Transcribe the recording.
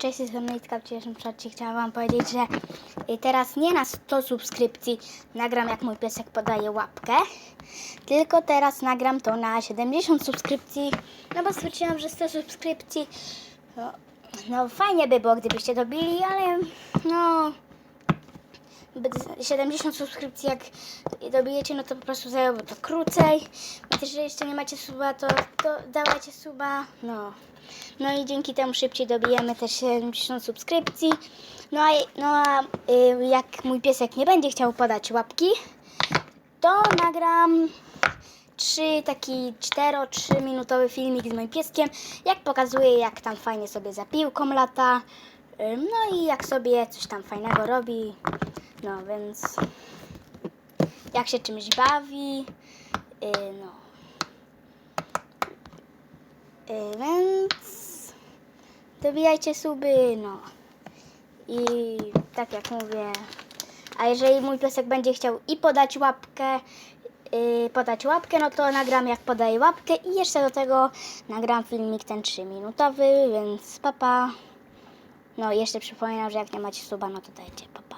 Cześć, jestem Nejtka. W dzisiejszym czacie chciałam Wam powiedzieć, że y, teraz nie na 100 subskrypcji nagram jak mój piesek podaje łapkę, tylko teraz nagram to na 70 subskrypcji, no bo stwierdziłam, że 100 subskrypcji, no, no fajnie by było, gdybyście dobili, ale no 70 subskrypcji jak dobijecie, no to po prostu zajęłoby to krócej. Jeżeli jeszcze nie macie suba, to, to dawajcie suba. No. No i dzięki temu szybciej dobijemy też 70 subskrypcji. No a, no a y, jak mój piesek nie będzie chciał podać łapki, to nagram trzy, taki 4-3 minutowy filmik z moim pieskiem, jak pokazuje jak tam fajnie sobie za piłką lata. y, No i jak sobie coś tam fajnego robi. No więc jak się czymś bawi. y, No. Y, Więc dobijajcie suby, no. I tak jak mówię, a jeżeli mój piesek będzie chciał i podać łapkę, yy, podać łapkę, no to nagram jak podaje łapkę i jeszcze do tego nagram filmik ten 3-minutowy, więc papa. No i jeszcze przypominam, że jak nie macie suba, no to dajcie papa.